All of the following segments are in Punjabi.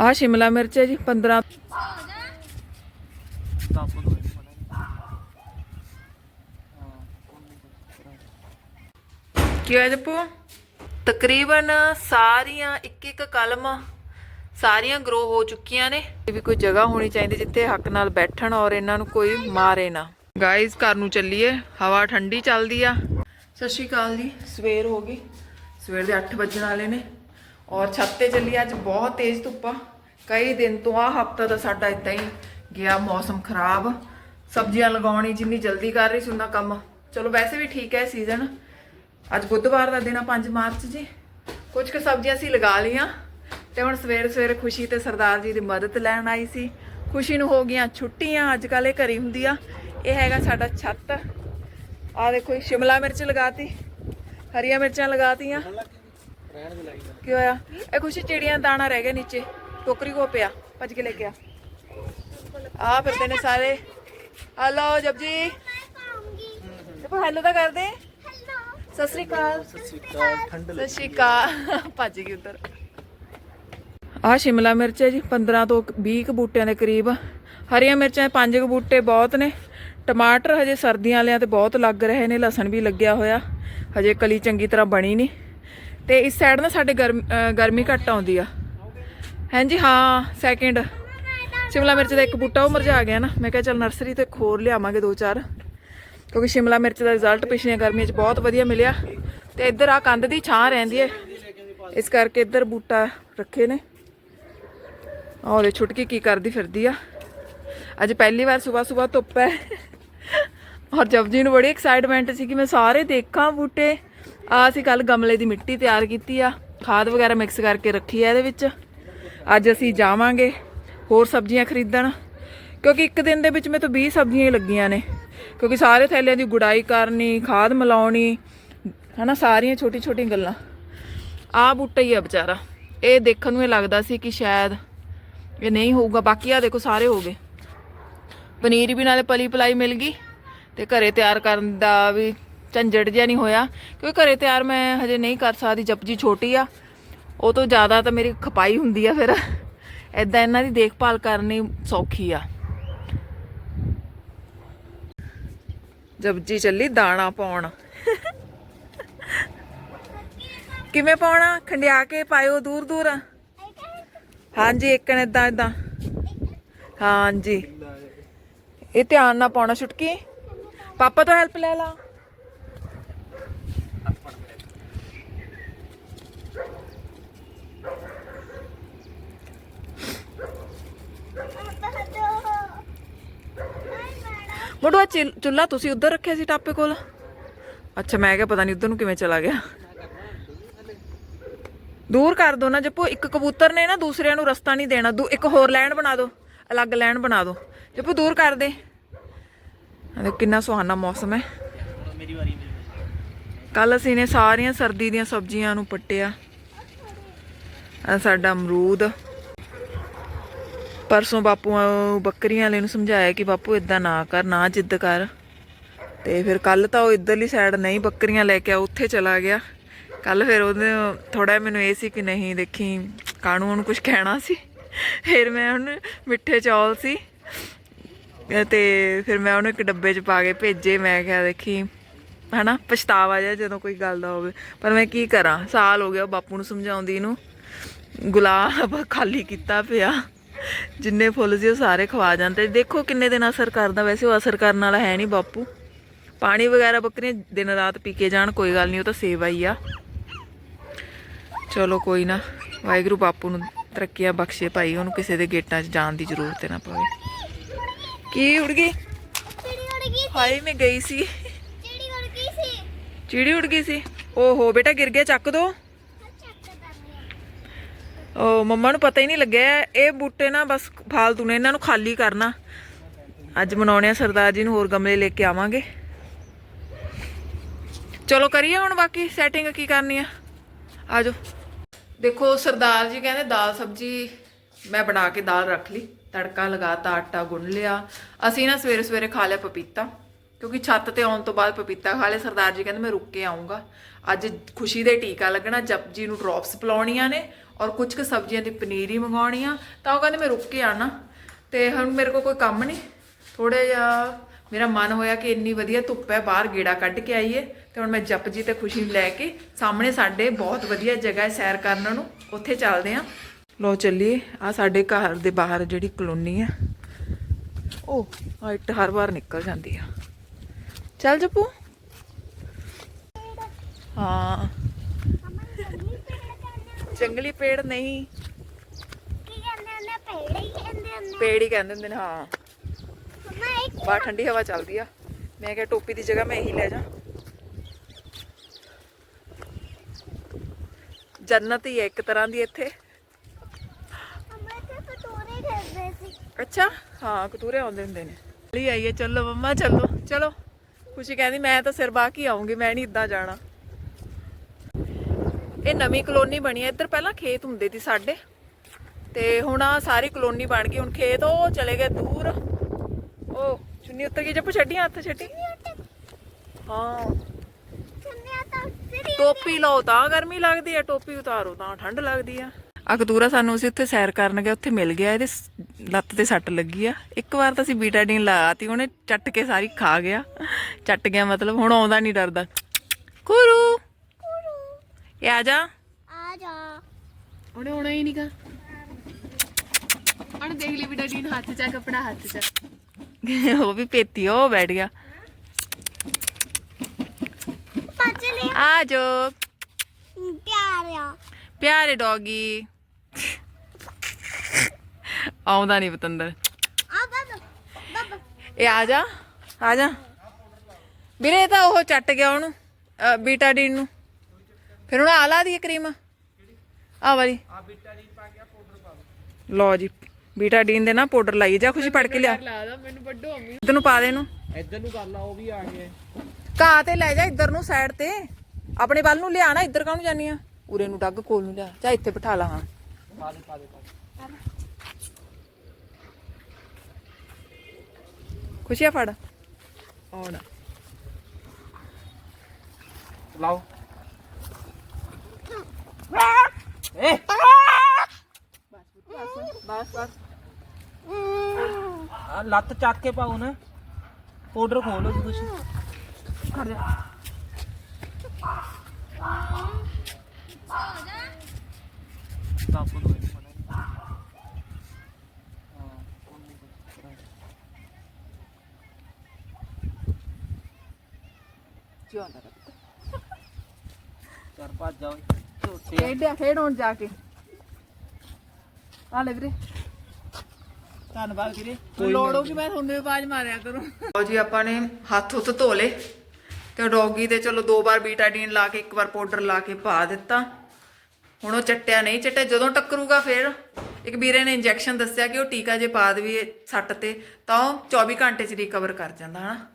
ਆਹ ਸ਼ਿਮਲਾ ਮਿਰਚ ਹੈ ਜੀ 15 ਕੀ ਹੋਇਆ ਜੱਪੂ? ਤਕਰੀਬਨ ਸਾਰੀਆਂ ਇੱਕ ਇੱਕ ਕਲਮ ਸਾਰੀਆਂ ਗਰੋ ਹੋ ਚੁੱਕੀਆਂ ਨੇ। ਇਹ ਵੀ ਕੋਈ ਜਗ੍ਹਾ ਹੋਣੀ ਚਾਹੀਦੀ ਜਿੱਥੇ ਹੱਕ ਨਾਲ ਬੈਠਣ ਔਰ ਇਹਨਾਂ ਨੂੰ ਕੋਈ ਮਾਰੇ ਨਾ। ਗਾਇਸ ਘਰ ਨੂੰ ਚੱਲੀਏ। ਹਵਾ ਠੰਡੀ ਚੱਲਦੀ ਆ। ਸਤਿ ਸ਼੍ਰੀ ਅਕਾਲ ਜੀ। ਸਵੇਰ ਹੋ ਗਈ। ਸਵੇਰ ਦੇ 8 ਵਜਣ ਵਾਲੇ ਨੇ। ਔਰ ਛੱਤ ਤੇ ਚੱਲੀ, ਅੱਜ ਬਹੁਤ ਤੇਜ਼ ਧੁੱਪਾ ਕਈ ਦਿਨ ਤੋਂ ਆ ਹਫਤਾ ਦਾ ਸਾਡਾ ਇਦਾਂ ਹੀ ਗਿਆ, ਮੌਸਮ ਖਰਾਬ। ਸਬਜ਼ੀਆਂ ਲਗਾਉਣੀ ਜਿੰਨੀ ਜਲਦੀ ਕਰ ਰਹੀ ਸੀ, ਉਨਾ ਕੰਮ। ਚਲੋ ਵੈਸੇ ਵੀ ਠੀਕ ਹੈ ਸੀਜ਼ਨ ਅੱਜ ਬੁੱਧਵਾਰ ਦਾ ਦਿਨ ਆ 5 ਮਾਰਚ ਜੀ। ਕੁਝ ਕੁ ਸਬਜ਼ੀਆਂ ਅਸੀਂ ਲਗਾ ਲਈਆਂ। ਤੇ ਹੁਣ ਸਵੇਰ ਸਵੇਰੇ ਖੁਸ਼ੀ ਤੇ ਸਰਦਾਰ ਜੀ ਦੀ ਮਦਦ ਲੈਣ ਆਈ ਸੀ। ਖੁਸ਼ੀ ਨੂੰ ਹੋ ਗਈਆਂ ਛੁੱਟੀਆਂ, ਅੱਜ ਕੱਲ ਇਹ ਘਰੀ ਹੁੰਦੀ ਆ। ਇਹ ਹੈਗਾ ਸਾਡਾ ਛੱਤ। ਆ ਦੇਖੋ ਸ਼ਿਮਲਾ ਮਿਰਚ ਲਗਾਤੀ। ਹਰੀਆਂ ਮਿਰਚਾਂ ਲਗਾਤੀਆਂ। ਕੀ ਹੋਇਆ? ਇਹ ਖੁਸ਼ੀ ਚਿੜੀਆਂ ਦਾਣਾ ਰਹਿ ਗਿਆ ਨੀਚੇ। ਟੋਕਰੀ ਕੋ ਪਿਆ ਭੱਜ ਕੇ ਲੈ ਕੇ ਆ। ਆ ਫਿਰਦੇ ਨੇ ਸਾਰੇ। ਹਲੋ ਜਪਜੀ। ਦੇਖੋ ਹੈਲੋ ਤਾਂ ਕਰਦੇ। ਸਤਿ ਸ੍ਰੀ ਅਕਾਲ। ਸਤਿ ਸ਼੍ਰੀ ਅਕਾਲ ਭੱਜ ਗਈ ਉਧਰ। ਆ ਸ਼ਿਮਲਾ ਮਿਰਚ ਹੈ ਜੀ 15 ਤੋਂ 20 ਕੁ ਬੂਟਿਆਂ ਦੇ ਕਰੀਬ। ਹਰੀਆਂ ਮਿਰਚਾਂ 5 ਕੁ ਬੂਟੇ ਬਹੁਤ ਨੇ। ਟਮਾਟਰ ਹਜੇ ਸਰਦੀਆਂ ਵਾਲਿਆਂ ਤੇ ਬਹੁਤ ਲੱਗ ਰਹੇ ਨੇ ਲਸਣ ਵੀ ਲੱਗਿਆ ਹੋਇਆ। ਹਜੇ ਕਲੀ ਚੰਗੀ ਤਰ੍ਹਾਂ ਬਣੀ ਨਹੀਂ। ਤੇ ਇਸ ਸਾਈਡ ਨਾ ਸਾਡੇ ਗਰਮ- ਗਰਮੀ ਘੱਟ ਆਉਂਦੀ ਆ। ਹਾਂਜੀ, ਹਾਂ ਸੈਕਿੰਡ ਸ਼ਿਮਲਾ ਮਿਰਚ ਦਾ ਇੱਕ ਬੂਟਾ ਉਹ ਮੁਰਝਾ ਗਿਆ ਨਾ। ਮੈਂ ਕਿਹਾ ਚੱਲ ਨਰਸਰੀ ਤੋਂ ਇੱਕ ਹੋਰ ਲਿਆਵਾਂਗੇ ਦੋ ਚਾਰ। ਕਿਉਂਕਿ ਸ਼ਿਮਲਾ ਮਿਰਚ ਦਾ ਰਿਜ਼ਲਟ ਪਿਛਲੀਆਂ ਗਰਮੀਆਂ 'ਚ ਬਹੁਤ ਵਧੀਆ ਮਿਲਿਆ। ਤੇ ਇੱਧਰ ਆ ਕੰਧ ਦੀ ਛਾਂ ਰਹਿੰਦੀ ਹੈ ਇਸ ਕਰਕੇ ਇੱਧਰ ਬੂਟਾ ਰੱਖੇ ਨੇ। ਆਹ ਉਹਦੇ ਛੁਟਕੀ ਕੀ ਕਰਦੀ ਫਿਰਦੀ ਆ। ਅੱਜ ਪਹਿਲੀ ਵਾਰ ਸਵੇਰ ਸਵੇਰ ਧੁੱਪ ਹੈ। ਔਰ ਜਪਜੀ ਨੂੰ ਬੜੀ ਐਕਸਾਈਟਮੈਂਟ ਸੀ ਕਿ ਮੈਂ ਸਾਰੇ ਦੇਖਾਂ ਬੂਟੇ। ਆ ਅਸੀਂ ਕੱਲ ਗਮਲੇ ਦੀ ਮਿੱਟੀ ਤਿਆਰ ਕੀਤੀ ਆ, ਖਾਦ ਵਗੈਰਾ ਮਿਕਸ ਕਰਕੇ ਰੱਖੀ ਆ ਇਹਦੇ ਵਿੱਚ। ਅੱਜ ਅਸੀਂ ਜਾਵਾਂਗੇ ਹੋਰ ਸਬਜ਼ੀਆਂ ਖਰੀਦਣ, ਕਿਉਂਕਿ ਇੱਕ ਦਿਨ ਦੇ ਵਿੱਚ ਮੇਰੇ ਤੋਂ 20 ਸਬਜ਼ੀਆਂ ਹੀ ਲੱਗੀਆਂ ਨੇ। ਕਿਉਂਕਿ ਸਾਰੇ ਥੈਲਿਆਂ ਦੀ ਗੁਡਾਈ ਕਰਨੀ, ਖਾਦ ਮਿਲਾਉਣੀ, ਹਨਾ, ਸਾਰੀਆਂ ਛੋਟੀ ਛੋਟੀਆਂ ਗੱਲਾਂ। ਆ ਬੂਟਾ ਹੀ ਆ ਵਿਚਾਰਾ। ਇਹ ਦੇਖਣ ਨੂੰ ਇਹ ਲੱਗਦਾ ਸੀ ਕਿ ਸ਼ਾਇਦ ਇਹ ਨਹੀਂ ਹੋਊਗਾ। ਬਾਕੀ ਆ ਦੇਖੋ, ਸਾਰੇ ਹੋ ਗਏ। ਪਨੀਰ ਵੀ ਨਾਲੇ ਪਲੀ ਪਲਾਈ ਮਿਲ ਗਈ ਤੇ ਘਰੇ ਤਿਆਰ ਕਰਨ ਦਾ ਵੀ ਝੰਜੜ ਜਿਹਾ ਨਹੀਂ ਹੋਇਆ, ਕਿਉਂਕਿ ਘਰੇ ਤਿਆਰ ਮੈਂ ਹਜੇ ਨਹੀਂ ਕਰ ਸਕਦੀ ਜਪਜੀ ਛੋਟੀ ਆ, ਉਹ ਤੋਂ ਜ਼ਿਆਦਾ ਤਾਂ ਮੇਰੀ ਖਪਾਈ ਹੁੰਦੀ ਆ ਫਿਰ। ਐਦਾਂ ਇਹਨਾਂ ਦੀ ਦੇਖਭਾਲ ਕਰਨੀ ਸੌਖੀ ਆ। ਜਪਜੀ ਚੱਲੀ ਦਾਣਾ ਪਾਉਣ। ਕਿਵੇਂ ਪਾਉਣਾ? ਖੰਡਿਆ ਕੇ ਪਾਇਓ ਦੂਰ ਦੂਰ। ਹਾਂਜੀ, ਇੱਕ ਨੇ ਇਦਾਂ ਇਦਾਂ ਹਾਂਜੀ। ਇਹ ਧਿਆਨ ਨਾਲ ਪਾਉਣਾ, ਛੁਟਕੀ। ਪਾਪਾ ਤੋਂ ਹੈਲਪ ਲੈ ਲਾ। ਮੋੜੋ ਚੁੱਲਾ ਤੁਸੀਂ ਉੱਧਰ ਰੱਖਿਆ ਸੀ ਟਾਪੇ ਕੋਲ? ਅੱਛਾ, ਮੈਂ ਕਿਹਾ ਪਤਾ ਨਹੀਂ ਉੱਧਰ ਨੂੰ ਕਿਵੇਂ ਚਲਾ ਗਿਆ। ਦੂਰ ਕਰ ਦੋ ਨਾ ਜੱਪੋ, ਇੱਕ ਕਬੂਤਰ ਨੇ ਨਾ ਦੂਸਰਿਆਂ ਨੂੰ ਰਸਤਾ ਨਹੀਂ ਦੇਣਾ। ਦੂ ਇੱਕ ਹੋਰ ਲੈਣ ਬਣਾ ਦਿਓ ਅਲੱਗ ਲੈਣ ਬਣਾ ਦਿਓ ਜੱਪੋ, ਦੂਰ ਕਰ ਦੇ। ਕਿੰਨਾ ਸੁਹਾਨਾ ਮੌਸਮ ਹੈ। ਕੱਲ ਅਸੀਂ ਨੇ ਸਾਰੀਆਂ ਸਰਦੀ ਦੀਆਂ ਸਬਜ਼ੀਆਂ ਨੂੰ ਪੱਟਿਆ। ਸਾਡਾ ਅਮਰੂਦ। ਪਰਸੋਂ ਬਾਪੂ ਬੱਕਰੀਆਂ ਵਾਲੇ ਨੂੰ ਸਮਝਾਇਆ ਕਿ ਬਾਪੂ ਇਦਾਂ ਨਾ ਕਰ, ਨਾ ਜਿੱਦ ਕਰ। ਤੇ ਫਿਰ ਕੱਲ ਤਾਂ ਉਹ ਇਧਰਲੀ ਸਾਈਡ ਨਹੀਂ ਬੱਕਰੀਆਂ ਲੈ ਕੇ ਆ, ਉੱਥੇ ਚਲਾ ਗਿਆ। ਕੱਲ ਫਿਰ ਉਹਨੇ ਥੋੜਾ ਮੈਨੂੰ ਇਹ ਸੀ ਕਿ ਨਹੀਂ, ਦੇਖੀ ਕਾਣੂ ਉਹਨੂੰ ਕੁਝ ਕਹਿਣਾ ਸੀ। ਫਿਰ ਮੈਂ ਉਹਨੂੰ ਮਿੱਠੇ ਚੌਲ ਸੀ। ਅਹ ਤੇ ਫਿਰ ਮੈਂ ਉਹਨੂੰ ਇੱਕ ਡੱਬੇ 'ਚ ਪਾ ਕੇ ਭੇਜੇ, ਮੈਂ ਕਿਹਾ, ਦੇਖੀ, ਹਨਾ, ਪਛਤਾਵਾ ਜਿਹਾ ਜਦੋਂ ਕੋਈ ਗੱਲ ਦਾ ਹੋਵੇ। ਪਰ ਮੈਂ ਕੀ ਕਰਾਂ, ਸਾਲ ਹੋ ਗਿਆ ਬਾਪੂ ਨੂੰ ਸਮਝਾਉਂਦੀ ਨੂੰ। ਗੁਲਾਬ ਖਾਲੀ ਕੀਤਾ ਪਿਆ। ਜਿੰਨੇ ਫੁੱਲ ਸੀ ਉਹ ਸਾਰੇ ਖਵਾ ਜਾਂਦੇ। ਦੇਖੋ ਕਿੰਨੇ ਦਿਨ ਅਸਰ ਕਰਦਾ ਵੈਸੇ ਉਹ ਅਸਰ ਕਰਨ ਵਾਲਾ ਹੈ ਨਹੀਂ ਬਾਪੂ। ਪਾਣੀ ਵਗੈਰਾ ਬੱਕਰੀਆਂ ਦਿਨ ਰਾਤ ਪੀ ਕੇ ਜਾਣ ਕੋਈ ਗੱਲ ਨਹੀਂ ਉਹ ਤਾਂ ਸੇਵਾ ਹੀ ਆ। ਚਲੋ ਕੋਈ ਨਾ ਵਾਹਿਗੁਰੂ ਬਾਪੂ ਨੂੰ ਤਰੱਕੀਆਂ ਬਖਸ਼ੇ ਭਾਈ ਉਹਨੂੰ ਕਿਸੇ ਦੇ ਗੇਟਾਂ 'ਚ ਜਾਣ ਦੀ ਜ਼ਰੂਰਤ ਨਾ ਪਵੇ। ਕੀ ਉੜ ਗਈ? ਹਾਏ ਮੈਂ ਗਈ ਸੀ। ਚਿੜੀ ਉੜ ਗਈ ਸੀ। ਚਿੜੀ ਉੜ ਗਈ ਸੀ। ਓਹੋ ਬੇਟਾ ਗਿਰ ਗਿਆ ਚੱਕ ਦੋ। ਉਹ ਮੰਮਾ ਨੂੰ ਪਤਾ ਹੀ ਨਹੀਂ ਲੱਗਿਆ, ਇਹ ਬੂਟੇ ਨਾ ਬਸ ਫਾਲਤੂ ਨੇ, ਇਹਨਾਂ ਨੂੰ ਖਾਲੀ ਕਰਨਾ। ਅੱਜ ਮਨਾਉਣੇ ਆ ਸਰਦਾਰ ਜੀ ਨੂੰ ਹੋਰ ਗਮਲੇ ਲੈ ਕੇ ਆਵਾਂਗੇ। ਚਲੋ ਕਰੀਏ ਹੁਣ ਬਾਕੀ ਸੈਟਿੰਗ ਕੀ ਕਰਨੀ ਆ। ਆਜੋ। ਦੇਖੋ ਸਰਦਾਰ ਜੀ ਕਹਿੰਦੇ ਦਾਲ ਸਬਜੀ ਮੈਂ ਬਣਾ ਕੇ ਦਾਲ ਰੱਖ ਲਈ, ਤੜਕਾ ਲਗਾਤਾ, ਆਟਾ ਗੁੰਨ ਲਿਆ। ਅਸੀਂ ਨਾ ਸਵੇਰੇ ਸਵੇਰੇ ਖਾ ਲਿਆ ਪਪੀਤਾ, ਕਿਉਂਕਿ ਛੱਤ ਤੇ ਆਉਣ ਤੋਂ ਬਾਅਦ ਪਪੀਤਾ ਖਾ ਲਿਆ। ਸਰਦਾਰ ਜੀ ਕਹਿੰਦੇ ਮੈਂ ਰੁੱਕ ਕੇ ਆਉਂਗਾ ਅੱਜ ਖੁਸ਼ੀ ਦੇ ਟੀਕਾ ਲੱਗਣਾ, ਜਪਜੀ ਨੂੰ ਡ੍ਰੌਪਸ ਪਿਲਾਉਣੀਆਂ ਨੇ ਔਰ ਕੁਝ ਕੁ ਸਬਜ਼ੀਆਂ ਦੀ ਪਨੀਰ ਹੀ ਮੰਗਾਉਣੀ ਆ, ਤਾਂ ਉਹ ਕਹਿੰਦੇ ਮੈਂ ਰੁੱਕ ਕੇ ਆਣਾ ਤੇ ਹੁਣ ਮੇਰੇ ਕੋਲ ਕੋਈ ਕੰਮ ਨਹੀਂ। ਥੋੜਾ ਜਿਹਾ ਮੇਰਾ ਮਨ ਹੋਇਆ ਕਿ ਇੰਨੀ ਵਧੀਆ ਧੁੱਪ ਹੈ, ਬਾਹਰ ਗੇੜਾ ਕੱਢ ਕੇ ਆਈਏ। ਤੇ ਹੁਣ ਮੈਂ ਜਪਜੀ ਤੇ ਖੁਸ਼ੀ ਨੂੰ ਲੈ ਕੇ ਸਾਹਮਣੇ ਸਾਡੇ ਬਹੁਤ ਵਧੀਆ ਜਗ੍ਹਾ ਹੈ ਸੈਰ ਕਰਨ ਨੂੰ। ਉੱਥੇ ਚੱਲਦੇ ਆਂ ਲੋ ਚੱਲੀਏ। ਆ ਸਾਡੇ ਘਰ ਦੇ ਬਾਹਰ ਜਿਹੜੀ ਕਲੋਨੀ ਹੈ, ਉਹ ਆ ਇੱਟ ਹਰ ਵਾਰ ਨਿਕਲ ਜਾਂਦੀ ਆ। ਚੱਲ ਜਪੂ। ਹਾਂ। ਜੰਗਲੀ ਪੇੜ ਨਹੀਂ। ਕੀ ਕਹਿੰਦੇ ਹੁੰਦੇ ਪੇੜ ਹੀ ਕਹਿੰਦੇ ਹੁੰਦੇ ਪੇੜ ਹੀ ਕਹਿੰਦੇ ਹੁੰਦੇ ਨੇ ਹਾਂ। ਮੰਮਾ ਇੱਕ ਬਾਹਰ ਠੰਡੀ ਹਵਾ ਚੱਲਦੀ ਆ। ਮੈਂ ਕਿਹਾ ਟੋਪੀ ਦੀ ਜਗ੍ਹਾ ਮੈਂ ਇਹੀ ਲੈ ਜਾ। ਜੰਨਤ ਹੀ ਹੈ ਇੱਕ ਤਰ੍ਹਾਂ ਦੀ ਇੱਥੇ। ਮੰਮਾ ਤੇ ਪਟੋਰੇ ਖੇਡਦੇ ਸੀ। ਅੱਛਾ ਹਾਂ ਕਤੂਰੇ ਆਉਂਦੇ ਹੁੰਦੇ ਨੇ। ਲਈ ਆਈਏ ਚੱਲੋ ਮੰਮਾ ਚੱਲੋ ਚਲੋ। ਖੁਸ਼ੀ ਕਹਿੰਦੀ ਮੈਂ ਤਾਂ ਸਿਰ ਬਾਹ ਕੇ ਹੀ ਆਉਂਗੀ ਮੈਂ ਨਹੀਂ ਇੱਦਾਂ ਜਾਣਾ। ਇਹ ਨਵੀਂ ਕਲੋਨੀ ਬਣੀ ਹੈ ਇੱਧਰ ਪਹਿਲਾਂ ਖੇਤ ਹੁੰਦੇ ਸੀ ਸਾਡੇ। ਤੇ ਹੁਣ ਆ ਸਾਰੀ ਕਲੋਨੀ ਬਣ ਗਈ, ਹੁਣ ਖੇਤ ਉਹ ਚਲੇ ਗਏ ਦੂਰ। ਉਹ ਚੁੰਨੀ ਉੱਤਰ ਗਈ, ਜੱਪੂ ਛੱਡੀ ਹੱਥ, ਛੱਡੀ। ਹਾਂ। ਟੋਪੀ ਲਾਓ ਤਾਂ ਗਰਮੀ ਲੱਗਦੀ ਹੈ ਟੋਪੀ ਉਤਾਰੋ ਤਾਂ ਠੰਡ ਲੱਗਦੀ ਆ। ਆ ਸਾਨੂੰ ਅਸੀਂ ਉੱਥੇ ਸੈਰ ਕਰਨ ਗਏ, ਉੱਥੇ ਮਿਲ ਗਿਆ, ਇਹਦੇ ਲੱਤ ਤੇ ਸੱਟ ਲੱਗੀ ਆ। ਇੱਕ ਵਾਰ ਤਾਂ ਅਸੀਂ ਬੀਟਾਡੀਨ ਲਾਤੀ, ਉਹਨੇ ਚੱਟ ਕੇ ਸਾਰੀ ਖਾ ਗਿਆ। ਚੱਟ ਗਿਆ ਮਤਲਬ ਹੁਣ ਆਉਂਦਾ ਨਹੀਂ ਡਰਦਾ। ਇਹ ਆ ਜਾ। ਆ ਜਾ। ਉਹਨੇ ਆਉਣਾ ਹੀ ਨਹੀਂਗਾ ਉਹਨੇ ਦੇਖ ਲਈ ਵੀ ਡੈਡੀ ਨੂੰ ਹੱਥ ਚ ਆ ਕੱਪੜਾ ਹੱਥ ਚ ਆ। ਉਹ ਵੀ ਪੇਤੀ ਉਹ ਬੈਠ ਗਿਆ। ਲੈ ਆ ਜੋ ਪਿਆਰਿਆ ਪਿਆਰੇ ਡੌਗੀ। ਆਉਂਦਾ ਨਹੀਂ ਪਤੰਦਰ। ਆ ਬਾਬਾ ਬਾਬਾ। ਇਹ ਆ ਜਾ ਆ ਜਾ। ਵੀਰੇ ਇਹ ਤਾਂ ਉਹ ਚੱਟ ਗਿਆ ਉਹਨੂੰ ਅ, ਬੀਟਾਡੀਨ ਨੂੰ। ਫਿਰ ਹੁਣ ਆ ਲਾ ਦੀ ਕਰੀਮ। ਆ ਵਾਲੀ। ਆ ਬੀਟਾਡੀਨ ਪਾ ਗਿਆ ਪਾਊਡਰ ਪਾ ਲਓ ਜੀ ਬੀਟਾਡੀਨ ਦੇ ਨਾ ਪਾਊਡਰ ਲਾਈ ਜਾ ਖੁਸ਼ੀ ਪੜ ਕੇ ਲਿਆ। ਮੈਨੂੰ ਵੱਡੋ ਅੰਮੀ ਇੱਧਰ ਨੂੰ ਪਾ ਦੇ ਇਹਨੂੰ। ਇੱਧਰ ਨੂੰ ਕਰ ਲਾ ਉਹ ਵੀ ਆ ਗਏ। ਘਾਹ ਤੇ ਲੈ ਜਾ ਇੱਧਰ ਨੂੰ ਸਾਈਡ ਤੇ। ਆਪਣੇ ਵੱਲ ਨੂੰ ਲਿਆ ਨਾ ਇੱਧਰ ਕਾਹਨੂੰ ਜਾਨੀ ਆ? ਉਰੇ ਨੂੰ ਡੱਗ ਕੋਲ ਨੂੰ ਲਿਆ। ਚਾ ਇੱਥੇ ਬਿਠਾ ਲਾ ਹਾਂ। ਪਾ ਦੇ ਪਾ ਦੇ ਪਾ ਦੇ। ਖੁਸ਼ੀਆ ਫੜ। ਆਉਣਾ। ਲਾਓ। ਏ ਬਸ ਬਸ ਆ ਲੱਤ ਚੱਕ ਕੇ ਪਾਓ ਨਾ ਪਾਊਡਰ ਖੋਲੋ ਜੀ ਕੁਛ ਕਰ ਜਾ ਦੱਬ ਝੋਟੇ ਖੇਡਿਆ ਖੇਡ ਹੁਣ ਜਾ ਕੇ। ਆ ਲੈ ਵੀਰੇ। ਧੰਨਵਾਦ ਵੀਰੇ। ਲੋੜ ਹੋਗੀ ਮੈਂ ਤੁਹਾਨੂੰ ਆਵਾਜ਼ ਮਾਰਿਆ ਕਰੂੰ। ਲਓ ਜੀ ਆਪਾਂ ਨੇ ਹੱਥ ਉੱਤ ਧੋ ਲੇ ਤੇ ਡੌਗੀ ਤੇ ਚਲੋ ਦੋ ਵਾਰ ਬੀਟਾਡੀਨ ਲਾ ਕੇ ਇੱਕ ਵਾਰ ਪਾਊਡਰ ਲਾ ਕੇ ਪਾ ਦਿੱਤਾ। ਹੁਣ ਉਹ ਚੱਟਿਆ ਨਹੀਂ ਚੱਟਿਆ ਜਦੋਂ ਟੱਕਰੂਗਾ ਫਿਰ। ਇੱਕ ਵੀਰੇ ਨੇ ਇੰਜੈਕਸ਼ਨ ਦੱਸਿਆ ਕਿ ਉਹ ਟੀਕਾ ਜੇ ਪਾ ਦੇਵੀਏ ਸੱਟ ਤੇ ਤਾਂ ਉਹ 24 ਘੰਟੇ 'ਚ ਰਿਕਵਰ ਕਰ ਜਾਂਦਾ ਹਨਾ?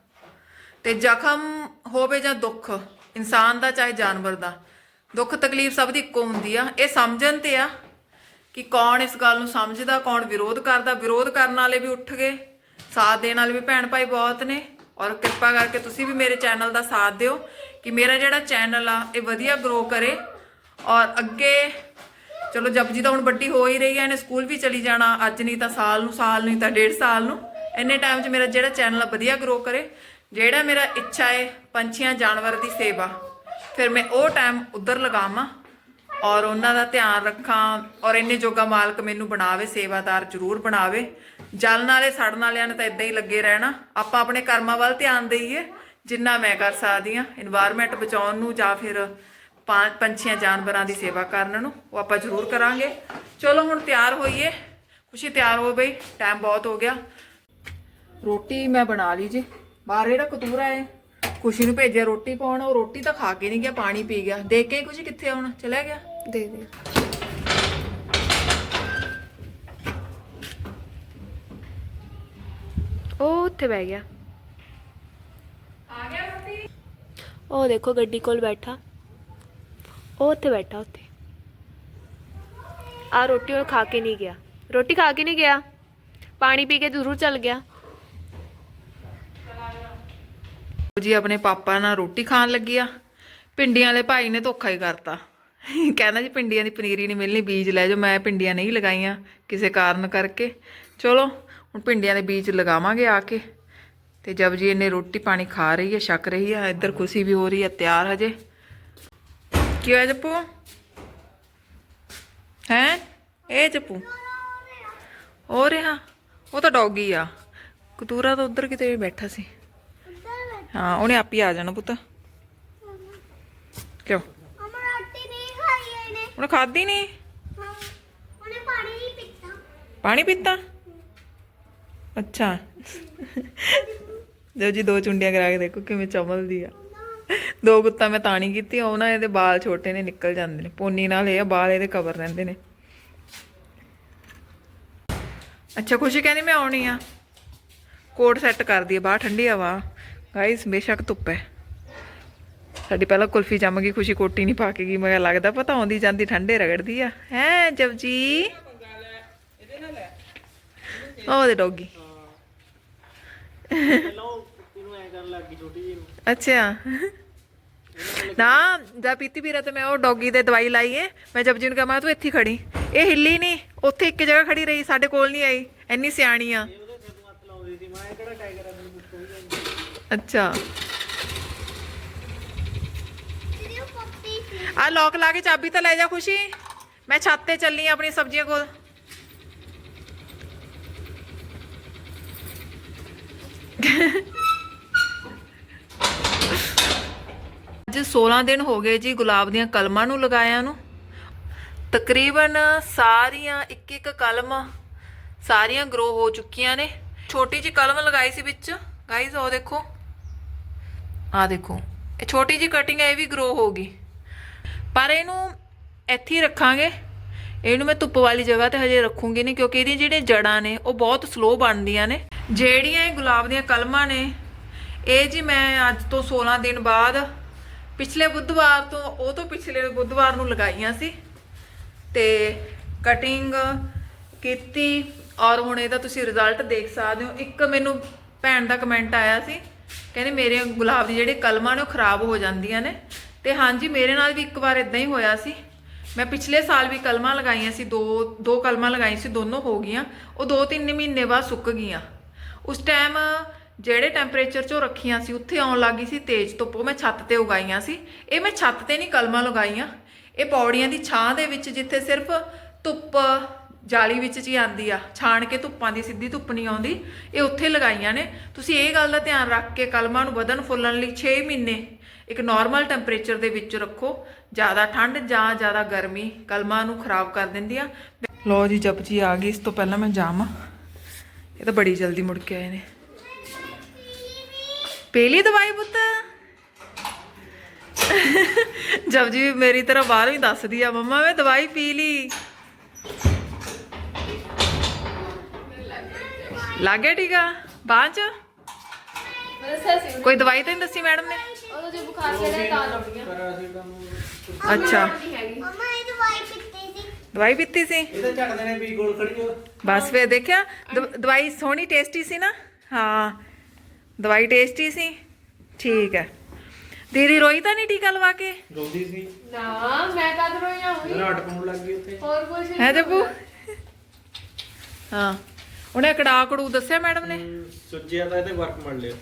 ਤੇ ਜ਼ਖਮ ਹੋਵੇ ਜਾਂ ਦੁੱਖ ਇਨਸਾਨ ਦਾ ਚਾਹੇ ਜਾਨਵਰ ਦਾ ਦੁੱਖ ਤਕਲੀਫ ਸਭ ਦੀ ਇੱਕੋ ਹੁੰਦੀ ਆ। ਇਹ ਸਮਝਣ ਤੇ ਆ ਕਿ ਕੌਣ ਇਸ ਗੱਲ ਨੂੰ ਸਮਝਦਾ, ਕੌਣ ਵਿਰੋਧ ਕਰਦਾ। ਵਿਰੋਧ ਕਰਨ ਵਾਲੇ ਵੀ ਉੱਠ ਗਏ। ਸਾਥ ਦੇਣ ਵਾਲੇ ਵੀ ਭੈਣ ਭਾਈ ਬਹੁਤ ਨੇ। ਔਰ ਕਿਰਪਾ ਕਰਕੇ ਤੁਸੀਂ ਵੀ ਮੇਰੇ ਚੈਨਲ ਦਾ ਸਾਥ ਦਿਓ ਕਿ ਮੇਰਾ ਜਿਹੜਾ ਚੈਨਲ ਆ, ਇਹ ਵਧੀਆ ਗਰੋ ਕਰੇ। ਔਰ ਅੱਗੇ, ਚਲੋ ਜਪਜੀ ਤਾਂ ਹੁਣ ਵੱਡੀ ਹੋ ਹੀ ਰਹੀ ਹੈ ਇਹਨੇ ਸਕੂਲ ਵੀ ਚਲੀ ਜਾਣਾ। ਅੱਜ ਨਹੀਂ ਤਾਂ ਸਾਲ ਨੂੰ, ਸਾਲ ਨਹੀਂ ਤਾਂ ਡੇਢ ਸਾਲ ਨੂੰ। ਇੰਨੇ ਟਾਈਮ 'ਚ ਮੇਰਾ ਜਿਹੜਾ ਚੈਨਲ ਆ ਵਧੀਆ ਗਰੋ ਕਰੇ। ਜਿਹੜਾ ਮੇਰਾ ਇੱਛਾ ਹੈ ਪੰਛੀਆਂ, ਜਾਨਵਰ ਦੀ ਸੇਵਾ। ਫਿਰ ਮੈਂ ਉਹ ਟਾਈਮ ਉਧਰ ਲਗਾਵਾਂ ਔਰ ਉਹਨਾਂ ਦਾ ਧਿਆਨ ਰੱਖਾਂ ਔਰ ਇੰਨੇ ਜੋਗਾ ਮਾਲਕ ਮੈਨੂੰ ਬਣਾਵੇ, ਸੇਵਾਦਾਰ ਜ਼ਰੂਰ ਬਣਾਵੇ। ਜਲ ਨਾਲੇ ਸੜਨ ਵਾਲਿਆਂ ਨੇ ਤਾਂ ਇਦਾਂ ਹੀ ਲੱਗੇ ਰਹਿਣਾ। ਆਪਾਂ ਆਪਣੇ ਕਰਮਾਂ ਵੱਲ ਧਿਆਨ ਦੇਈਏ, ਜਿੰਨਾ ਮੈਂ ਕਰ ਸਕਦੀ ਆ এনवायरमेंट ਬਚਾਉਣ ਨੂੰ ਜਾਂ ਫਿਰ ਪੰਛੀਆਂ, ਜਾਨਵਰਾਂ ਦੀ ਸੇਵਾ ਕਰਨ ਨੂੰ, ਉਹ ਆਪਾਂ ਜ਼ਰੂਰ ਕਰਾਂਗੇ। ਚਲੋ ਹੁਣ ਤਿਆਰ ਹੋਈਏ। ਖੁਸ਼ੀ ਤਿਆਰ ਹੋ ਬਈ ਟਾਈਮ ਬਹੁਤ ਹੋ ਗਿਆ। ਰੋਟੀ ਮੈਂ ਬਣਾ ਲਈ ਜੀ। ਬਾਹਰ ਜਿਹੜਾ ਕਤੂਰਾ ਹੈ ਖੁਸ਼ੀ ਨੂੰ ਭੇਜਿਆ ਰੋਟੀ ਪਾਉਣ ਉਹ ਰੋਟੀ ਤਾਂ ਖਾ ਕੇ ਨਹੀਂ ਗਿਆ ਪਾਣੀ ਪੀ ਗਿਆ। ਦੇਖ ਕੇ ਖੁਸ਼ੀ ਕਿੱਥੇ ਆ ਹੁਣ? ਚਲਾ ਗਿਆ? ਦੇ ਦੇ। ਉਹ ਉੱਥੇ ਬਹਿ ਗਿਆ। ਆ ਗਿਆ ਰੋਟੀ? ਉਹ ਦੇਖੋ ਗੱਡੀ ਕੋਲ ਬੈਠਾ। ਉਹ ਉੱਥੇ ਬੈਠਾ ਉੱਥੇ। ਆ ਰੋਟੀ ਉਹ ਖਾ ਕੇ ਨਹੀਂ ਗਿਆ। ਰੋਟੀ ਖਾ ਕੇ ਨਹੀਂ ਗਿਆ। ਪਾਣੀ ਪੀ ਕੇ ਜ਼ਰੂਰ ਚੱਲ ਗਿਆ। ਜੀ, ਆਪਣੇ ਪਾਪਾ ਨਾਲ ਰੋਟੀ ਖਾਣ ਲੱਗੀ ਆ। ਪਿੰਡੀਆਂ ਵਾਲੇ ਭਾਈ ਨੇ ਧੋਖਾ ਹੀ ਕਰਤਾ। ਕਹਿੰਦਾ ਜੀ ਪਿੰਡੀਆਂ ਦੀ ਪਨੀਰੀ ਨਹੀਂ ਮਿਲਣੀ, ਬੀਜ ਲੈ ਜਾਓ। ਮੈਂ ਪਿੰਡੀਆਂ ਨਹੀਂ ਲਗਾਈਆਂ ਕਿਸੇ ਕਾਰਨ ਕਰਕੇ। ਚਲੋ, ਹੁਣ ਪਿੰਡੀਆਂ ਦੇ ਬੀਜ ਲਗਾਵਾਂਗੇ ਆ ਕੇ। ਤੇ ਜਬ ਜੀ ਇਹਨੇ ਰੋਟੀ ਪਾਣੀ ਖਾ ਰਹੀ ਹੈ ਛਕ ਰਹੀ ਹੈ ਇੱਧਰ ਖੁਸ਼ੀ ਵੀ ਹੋ ਰਹੀ ਹੈ ਤਿਆਰ ਹਜੇ। ਕੀ ਹੋਇਆ ਜੱਪੂ? ਹੈ? ਇਹ ਜੱਪੂ? ਹੋ ਰਿਹਾ? ਉਹ ਤਾਂ ਡੌਗੀ ਆ। ਕਤੂਰਾ ਤਾਂ ਉਧਰ ਕਿਤੇ ਬੈਠਾ ਸੀ। ਹਾਂ ਉਹਨੇ ਆਪ ਹੀ ਆ ਜਾਣਾ ਪੁੱਤ। ਕਿਉਂ? ਅਮਰ ਰੋਟੀ ਨਹੀਂ ਖਾਈ ਇਹਨੇ। ਉਹਨੇ ਖਾਧੀ ਨਹੀਂ? ਹਾਂ, ਉਹਨੇ ਪਾਣੀ ਨਹੀਂ ਪੀਤਾ। ਪਾਣੀ ਪੀਤਾ? ਅੱਛਾ। ਜੋ ਜੀ ਦੋ ਚੁੰਡੀਆਂ ਕਰਾ ਕੇ ਦੇਖੋ ਕਿਵੇਂ ਚਮਲਦੀ ਆ। ਦੋ ਗੁੱਤਾਂ ਮੈਂ ਤਾਂ ਨਹੀਂ ਕੀਤੀ ਉਹ ਨਾ ਇਹਦੇ ਵਾਲ ਛੋਟੇ ਨੇ ਨਿਕਲ ਜਾਂਦੇ ਨੇ। ਪੋਨੀ ਨਾਲ ਇਹ ਆ ਵਾਲ ਇਹਦੇ ਕਵਰ ਰਹਿੰਦੇ ਨੇ। ਅੱਛਾ ਖੁਸ਼ੀ ਕਹਿੰਦੀ ਮੈਂ ਆਉਣੀ ਆ। ਕੋਟ ਸੈੱਟ ਕਰ ਦਈਏ ਬਾਹਰ ਠੰਡੀ ਹਵਾ। ਗਾਇਸ ਬੇਸ਼ੱਕ ਧੁੱਪ ਹੈ। ਸਾਡੀ ਪਹਿਲਾਂ ਕੁਲਫੀ ਜੰਮ ਗਈ, ਖੁਸ਼ੀ ਕੋਟੀ ਨਹੀਂ ਪਾ ਕੇ ਗਈ ਮੈਂ ਲੱਗਦਾ ਪਤਾ ਆਉਂਦੀ ਜਾਂਦੀ ਠੰਡੇ ਰਗੜਦੀ ਆ। ਹੈ, ਜਪਜੀ? ਉਹ ਦੇ ਡੌਗੀ। ਅੱਛਾ। ਨਾ, ਜਾ ਪੀਤੀ ਵੀਰਾ ਤੇ ਮੈਂ ਉਹ ਡੋਗੀ ਦੇ ਦਵਾਈ ਲਾਈ ਏ। ਮੈਂ ਜਪਜੀ ਨੂੰ ਕਿਹਾ, ਮੈਂ ਕਿਹਾ ਤੂੰ ਇੱਥੇ ਖੜੀ। ਇਹ ਹਿੱਲੀ ਨਹੀਂ, ਉੱਥੇ ਇੱਕ ਜਗ੍ਹਾ ਖੜੀ ਰਹੀ, ਸਾਡੇ ਕੋਲ ਨਹੀਂ ਆਈ। ਇੰਨੀ ਸਿਆਣੀ ਆ ਉਹਦੇ ਸਿਰ ਨੂੰ ਹੱਥ ਲਾਉਂਦੀ ਸੀ ਮੈਂ ਇਹ ਕਿਹੜਾ ਟਾਈਗਰ ਆ ਮੈਨੂੰ ਕੋਈ ਜਾਂਦੀ ਅੱਛਾ। ਆ ਲੋਕ ਲਾ ਕੇ ਚਾਬੀ ਤਾਂ ਲੈ ਜਾ ਖੁਸ਼ੀ। ਮੈਂ ਛੱਤ ਤੇ ਚੱਲੀ ਆਂ ਆਪਣੀ ਸਬਜ਼ੀਆਂ ਕੋਲ। ਅੱਜ 16 ਦਿਨ ਹੋ ਗਏ ਜੀ ਗੁਲਾਬ ਦੀਆਂ ਕਲਮਾਂ ਨੂੰ ਲਗਾਇਆ ਨੂੰ। ਤਕਰੀਬਨ ਸਾਰੀਆਂ ਇੱਕ ਇੱਕ ਕਲਮ ਸਾਰੀਆਂ ਗਰੋ ਹੋ ਚੁੱਕੀਆਂ ਨੇ। ਛੋਟੀ ਜੀ ਕਲਮ ਲਗਾਈ ਸੀ ਵਿੱਚ। ਗਾਈਜ਼ ਉਹ ਦੇਖੋ। ਆ ਦੇਖੋ, ਇਹ ਛੋਟੀ ਜੀ ਕਟਿੰਗ ਹੈ ਇਹ ਵੀ ਗਰੋ ਹੋਗੀ ਪਰ ਇਹਨੂੰ ਇੱਥੇ ਹੀ ਰੱਖਾਂਗੇ। ਇਹਨੂੰ ਮੈਂ ਧੁੱਪ ਵਾਲੀ ਜਗ੍ਹਾ ਤੇ ਹਜੇ ਰੱਖੂੰਗੀ ਨਹੀਂ, ਕਿਉਂਕਿ ਇਹਦੀਆਂ ਜਿਹੜੀਆਂ ਜੜਾਂ ਨੇ, ਉਹ ਬਹੁਤ ਸਲੋ ਬਣਦੀਆਂ ਨੇ। ਜਿਹੜੀਆਂ ਇਹ ਗੁਲਾਬ ਦੀਆਂ ਕਲਮਾਂ ਨੇ, ਇਹ ਜੀ ਮੈਂ ਅੱਜ ਤੋਂ 16 ਦਿਨ ਬਾਅਦ ਪਿਛਲੇ ਬੁੱਧਵਾਰ ਤੋਂ, ਉਹ ਤੋਂ ਪਿਛਲੇ ਬੁੱਧਵਾਰ ਨੂੰ ਲਗਾਈਆਂ ਸੀ। ਤੇ ਕਟਿੰਗ ਕੀਤੀ ਔਰ ਹੁਣ ਇਹਦਾ ਤੁਸੀਂ ਰਿਜ਼ਲਟ ਦੇਖ ਸਕਦੇ ਹੋ। ਇੱਕ ਮੈਨੂੰ ਭੈਣ ਦਾ ਕਮੈਂਟ ਆਇਆ ਸੀ ਕਹਿੰਦੇ ਮੇਰੇ ਗੁਲਾਬ ਦੀ ਜਿਹੜੇ ਕਲਮਾਂ ਨੇ ਉਹ ਖਰਾਬ ਹੋ ਜਾਂਦੀਆਂ ਨੇ। ਤੇ ਹਾਂਜੀ, ਮੇਰੇ ਨਾਲ ਵੀ ਇੱਕ ਵਾਰ ਇਦਾਂ ਹੀ ਹੋਇਆ ਸੀ। ਮੈਂ ਪਿਛਲੇ ਸਾਲ ਵੀ ਕਲਮਾਂ ਲਗਾਈਆਂ ਸੀ, ਦੋ ਦੋ ਕਲਮਾਂ ਲਗਾਈਆਂ ਸੀ, ਦੋਨੋਂ ਹੋ ਗਈਆਂ। ਉਹ ਦੋ ਤਿੰਨ ਮਹੀਨੇ ਬਾਅਦ ਸੁੱਕ ਗਈਆਂ। ਉਸ ਟਾਈਮ ਜਿਹੜੇ ਟੈਂਪਰੇਚਰ 'ਚੋਂ ਰੱਖੀਆਂ ਸੀ, ਉੱਥੇ ਆਉਣ ਲੱਗੀ ਸੀ ਤੇਜ਼ ਧੁੱਪ। ਉਹ ਮੈਂ ਛੱਤ ਤੇ ਉਗਾਈਆਂ ਸੀ। ਇਹ ਮੈਂ ਛੱਤ ਤੇ ਨਹੀਂ ਕਲਮਾਂ ਲਗਾਈਆਂ। ਇਹ ਪੌੜੀਆਂ ਦੀ ਛਾਂ ਦੇ ਵਿੱਚ ਜਿੱਥੇ ਸਿਰਫ ਧੁੱਪ ਜਾਲੀ ਵਿੱਚ ਜੀ ਹੀ ਆਂਦੀ ਆ, ਛਾਣ ਕੇ ਧੁੱਪਾਂ ਦੀ, ਸਿੱਧੀ ਧੁੱਪ ਨਹੀਂ ਆਉਂਦੀ, ਇਹ ਉੱਥੇ ਲਗਾਈਆਂ ਨੇ। ਤੁਸੀਂ ਇਹ ਗੱਲ ਦਾ ਧਿਆਨ ਰੱਖ ਕੇ ਕਲਮਾਂ ਨੂੰ ਵਧਣ ਫੁੱਲਣ ਲਈ 6 ਮਹੀਨੇ ਇੱਕ ਨਾਰਮਲ ਟੈਂਪਰੇਚਰ ਦੇ ਵਿੱਚ ਰੱਖੋ। ਜ਼ਿਆਦਾ ਠੰਡ ਜਾਂ ਜ਼ਿਆਦਾ ਗਰਮੀ ਕਲਮਾਂ ਨੂੰ ਖਰਾਬ ਕਰ ਦਿੰਦੀ ਆ। ਲੋ ਜੀ ਜਪਜੀ ਆ ਗਈ। ਇਸ ਤੋਂ ਪਹਿਲਾਂ ਮੈਂ ਜਾਵਾਂ। ਇਹ ਤਾਂ ਬੜੀ ਜਲਦੀ ਮੁੜ ਕੇ ਆਏ ਨੇ। ਪਹਿਲੀ ਦਵਾਈ ਪੁੱਤ। ਜਪਜੀ ਮੇਰੀ ਤਰ੍ਹਾਂ ਬਾਹਰ ਹੀ ਦੱਸਦੀ ਆ, ਮੰਮਾ ਮੈਂ ਦਵਾਈ ਪੀ ਲਈ। ਲੱਗੇ ਟੀਕਾ ਬਾਂਹ ਚ? ਕੋਈ ਦਵਾਈ ਤਾਂ ਨਹੀਂ ਦੱਸੀ ਮੈਡਮ ਨੇ? ਉਹਦਾ ਜੇ ਬੁਖਾਰ ਚੜਿਆ ਤਾਂ ਲੱਗ ਗਿਆ। ਅੱਛਾ। ਮਮਾ ਇਹ ਦਵਾਈ ਪੀਤੀ ਸੀ। ਦਵਾਈ ਪੀਤੀ ਸੀ? ਇਹ ਤਾਂ ਝੱਟ ਦੇਣੇ ਵੀ ਗੋਲ ਖੜੀ ਹੋ। ਬਸ ਫੇਰ ਦੇਖਿਆ ਦਵਾਈ ਸੋਹਣੀ ਟੇਸਟੀ ਸੀ ਨਾ? ਹਾਂ। ਦਵਾਈ ਟੇਸਟੀ ਸੀ। ਠੀਕ ਹੈ ਦੀਦੀ ਰੋਈ ਤਾਂ ਨਹੀਂ ਟੀਕਾ ਲਵਾ ਕੇ? ਰੋਂਦੀ ਸੀ। ਨਾ ਮੈਂ ਕਦ ਰੋਇਆ ਹੋਈ ਰਾਟ ਪਾਉਣ ਲੱਗ ਗਈ ਉੱਥੇ। ਹੋਰ ਕੁਝ ਨਹੀਂ। ਹੈ ਜੱਬੂ ਹਾਂ। ਉਹਨੇ ਕੜਾ ਕੜੂ ਦੱਸਿਆ ਮੈਡਮ ਨੇ? ਸੁੱਜਿਆ ਤਾਂ ਇਹਦੇ ਵਰਕ ਮੜ ਲਿਆ।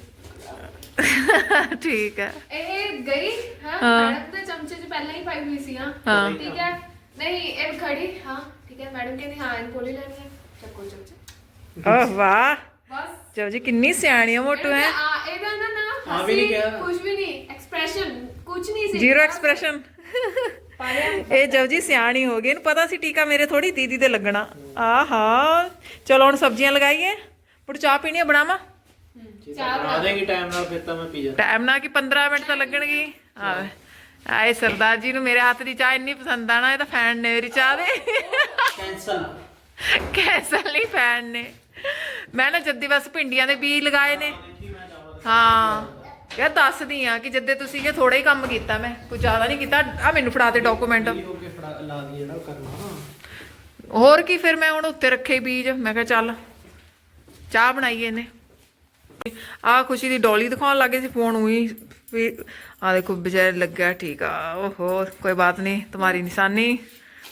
ਠੀਕ ਹੈ। ਇਹ ਗਈ ਹਾਂ ਹਾਂ। ਮੈਡਮ ਦੇ ਚਮਚੇ 'ਚ ਪਹਿਲਾਂ ਹੀ ਪਾਈ ਹੋਈ ਸੀ ਹਾਂ। ਹਾਂ। ਠੀਕ ਹੈ। ਨਹੀਂ ਇਹ ਖੜੀ ਹਾਂ ਠੀਕ ਹੈ। ਮੈਡਮ ਕਹਿੰਦੀ ਹਾਂ ਇਹ ਕੋਲੀ ਲੈਣੀ ਹੈ ਚੱਕੋ ਚਮਚਾ ਓਹ ਵਾਹ। ਬਸ। ਚਲੋ ਜੀ ਕਿੰਨੀ ਸਿਆਣੀ ਆ ਮੋਟੂ ਹੈ। ਇਹਦਾ ਨਾ ਨਾ ਆ ਵੀ ਨਹੀਂ ਕਿਹਾ। ਕੁਝ ਵੀ ਨਹੀਂ ਐਕਸਪ੍ਰੈਸ਼ਨ ਕੁਝ ਨਹੀਂ ਸੀ। ਜ਼ੀਰੋ ਐਕਸਪ੍ਰੈਸ਼ਨ ਇਹ ਜਬ ਜੀ ਸਿਆਣੀ ਹੋ ਗਈ। ਇਹਨੂੰ ਪਤਾ ਸੀ ਟੀਕਾ ਮੇਰੇ ਥੋੜੀ ਦੀਦੀ ਤੇ ਲੱਗਣਾ। ਆਹਾ ਚਲੋ ਹੁਣ ਸਬਜ਼ੀਆਂ ਲਗਾਈਏ। ਪੁੜ ਚਾਹ ਪੀਣੀ ਬਣਾਵਾਂ? ਚਾਹ ਟਾਈਮ ਨਾਲ ਫਿਰ ਤਾਂ ਮੈਂ ਪੀ ਜਾ ਟਾਈਮ ਨਾਲ ਕਿ 15 ਮਿੰਟ ਤਾਂ ਲੱਗਣਗੇ ਆ ਆਏ ਸਰਦਾਰ ਜੀ ਨੂੰ ਮੇਰੇ ਹੱਥ ਦੀ ਚਾਹ ਇੰਨੀ ਪਸੰਦ ਆ ਨਾ ਇਹ ਤਾਂ ਫੈਨ ਨੇ ਮੇਰੀ ਚਾਹ ਦੇ। ਕੈਂਸਲ ਕੈਸਲ ਨਹੀਂ ਫੈਨ ਨੇ। ਮੈਂ ਨਾ ਜੱਦੀ ਬਸ ਭਿੰਡੀਆਂ ਦੇ ਬੀਜ ਲਗਾਏ ਨੇ। ਹਾਂ। ਯਾਰ ਦੱਸਦੀ ਆ ਕਿ ਜਿੱਦੇ ਤੁਸੀਂ ਇਹ ਥੋੜਾ ਹੀ ਕੰਮ ਕੀਤਾ ਮੈਂ ਕੁਝ ਜ਼ਿਆਦਾ ਨਹੀਂ ਕੀਤਾ ਆ ਮੈਨੂੰ ਫੜਾ ਦੇ ਡਾਕੂਮੈਂਟ ਹੋਰ ਕੀ ਫਿਰ ਮੈਂ ਹੁਣ ਉੱਤੇ ਰੱਖੇ ਬੀਜ ਮੈਂ ਕਿਹਾ ਚੱਲ ਚਾਹ ਬਣਾਈ ਇਹਨੇ। ਆ ਖੁਸ਼ੀ ਦੀ ਡੋਲੀ ਦਿਖਾਉਣ ਲੱਗੇ ਸੀ ਫੋਨ ਉਹੀ ਵੀ ਆ ਦੇਖੋ ਬਜਾਇ ਲੱਗਾ ਠੀਕ ਆ ਓਹੋ ਕੋਈ ਬਾਤ ਨਹੀਂ ਤੁਹਾਡੀ ਨਿਸ਼ਾਨੀ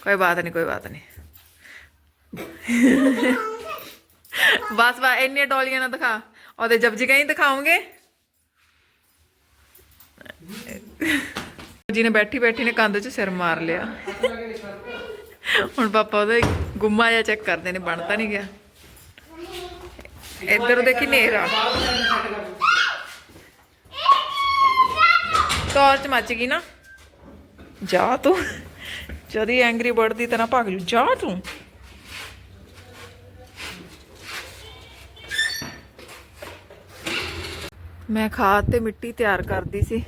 ਕੋਈ ਬਾਤ ਨਹੀਂ ਕੋਈ ਬਾਤ ਨਹੀਂ। ਬਸ ਵਾ ਇੰਨੇ ਡੋਲੀਆਂ ਨਾ ਦਿਖਾ ਉਹਦੇ ਜਬ ਜੀ ਕਹੀਂ ਦਿਖਾਉਂਗੇ ਜੀ ਨੇ ਬੈਠੀ ਬੈਠੀ ਨੇ ਕੰਧ 'ਚ ਸਿਰ ਮਾਰ ਲਿਆ। ਹੁਣ ਪਾਪਾ ਉਹਦਾ ਗੁੰਮਾ ਜਿਹਾ ਚੈੱਕ ਕਰਦੇ ਨੇ ਬਣਦਾ ਨਹੀਂ ਗਿਆ। ਇੱਧਰ ਦੇਖੀ ਨੇਰਾ ਟਾਰਚ ਮੱਚ ਗਈ ਨਾ। ਜਾ ਤੂੰ। ਜਦੀ ਐਂਗਰੀ ਬਰਡ ਦੀ ਤਰ੍ਹਾਂ ਭੱਗ ਜੂ। ਜਾ ਤੂੰ। ਮੈਂ ਖਾਦ ਤੇ ਮਿੱਟੀ ਤਿਆਰ ਕਰਦੀ ਸੀ।